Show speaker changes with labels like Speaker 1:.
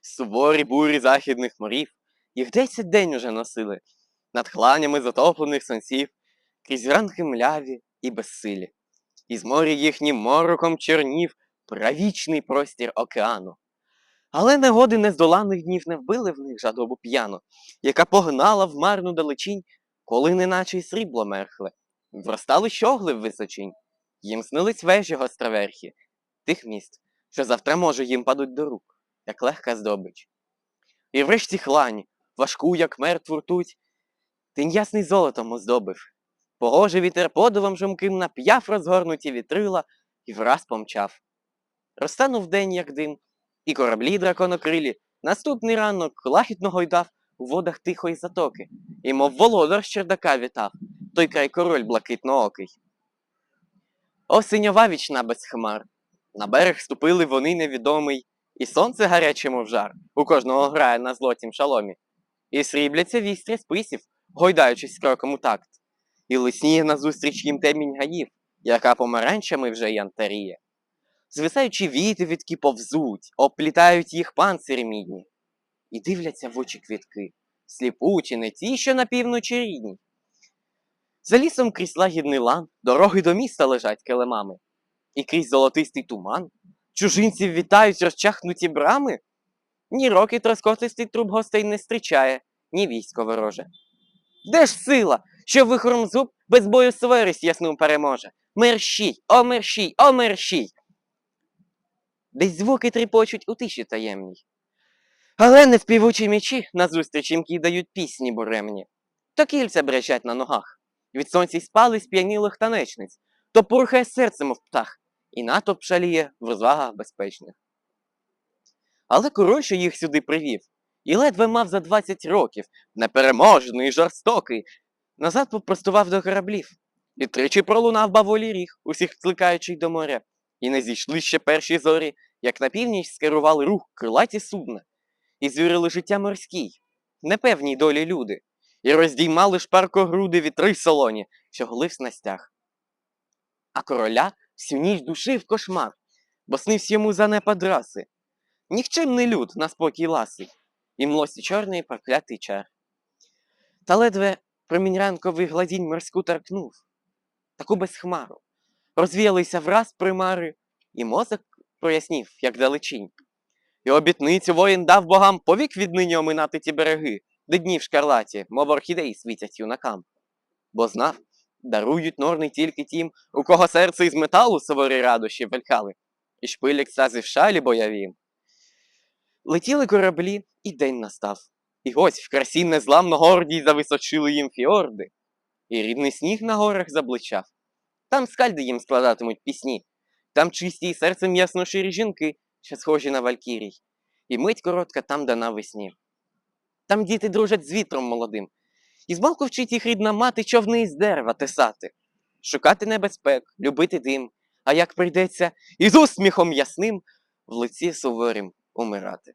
Speaker 1: суворі бурі західних морів, їх десять день уже носили, над хланями затоплених сонців, крізь ранки мляві і безсилі. Із моря їхнім мороком чернів правічний простір океану. Але негоди нездоланих днів не вбили в них жадобу п'яну, яка погнала в марну далечінь, коли неначе й срібло мерхле. Вростали щогли в височинь, їм снились вежі гостроверхі, тих міст, що завтра може їм падуть до рук, як легка здобич. І врешті хлань, важку, як мертву ртуть, тинь ясний золотом оздобив. Погожий вітер подувом жумким нап'яв розгорнуті вітрила і враз помчав. Розтанув день, як дим, і кораблі драконокрилі наступний ранок лагідно гойдав у водах тихої затоки, і мов володар з чердака вітав, той край король блакитноокий. Осіньова вічна без хмар. На берег ступили вони невідомий, і сонце гаряче, мов жар, у кожного грає на злотім шаломі. І срібляться вістря списів, гойдаючись кроком у такт, і лисніє назустріч їм темінь гаїв, яка помаранчами вже янтаріє. Звисаючі віти відки повзуть, оплітають їх панцири мідні, і дивляться в очі квітки, сліпучі, не ті, що на півночі рідні. За лісом крізь лагідний лан, дороги до міста лежать килимами, і крізь золотистий туман чужинців вітають розчахнуті брами. Ні роки троскотистий труп гостей не зустрічає, ні військо вороже. Де ж сила, що вихором зуб без бою суворість ясну переможе? Мерщій, о мерщій, о мерщій! Десь звуки тріпочуть у тиші таємній. Але не співучі мечі назустріч їм кидають пісні буремні. То кільця брещать на ногах, від сонця й спали сп'янілих танечниць, то пурхає серце, мов птах, і натовп шаліє в розвагах безпечних. Але король, що їх сюди привів, і ледве мав за 20 років, непереможний і жорстокий, назад попростував до кораблів, і тричі пролунав баволі ріг, усіх кликаючи до моря, і не зійшли ще перші зорі, як на північ скерували рух крилаті судна, і звірили життя морській, непевній долі люди, і роздіймали шпарко груди вітри солоні, що гли в снастях. А короля всю ніч душив кошмар, бо снився йому занепад раси. Нікчемний люд на спокій ласий, і млості чорний проклятий чар. Та ледве промінь ранковий гладінь морську торкнув, таку без хмару. Розвіялися враз примари, і мозок прояснів, як далечінь. І обітницю воїн дав богам повік віднині оминати ті береги, де дні в шкарлаті, мов орхідеї світять юнакам. Бо знав, дарують норни тільки тім, у кого серце із металу суворі радощі велькали, і шпилік цази в шалі боявім. Летіли кораблі, і день настав. І ось в красі незламно гордій зависочили їм фіорди, і рідний сніг на горах забличав. Там скальди їм складатимуть пісні, там чисті й серцем ясноширі жінки, що схожі на валькірій, і мить коротка там дана весні. Там діти дружать з вітром молодим, і змалку вчить їх рідна мати човни з дерева тесати, шукати небезпек, любити дим, а як прийдеться, із усміхом ясним в лиці суворім умирати.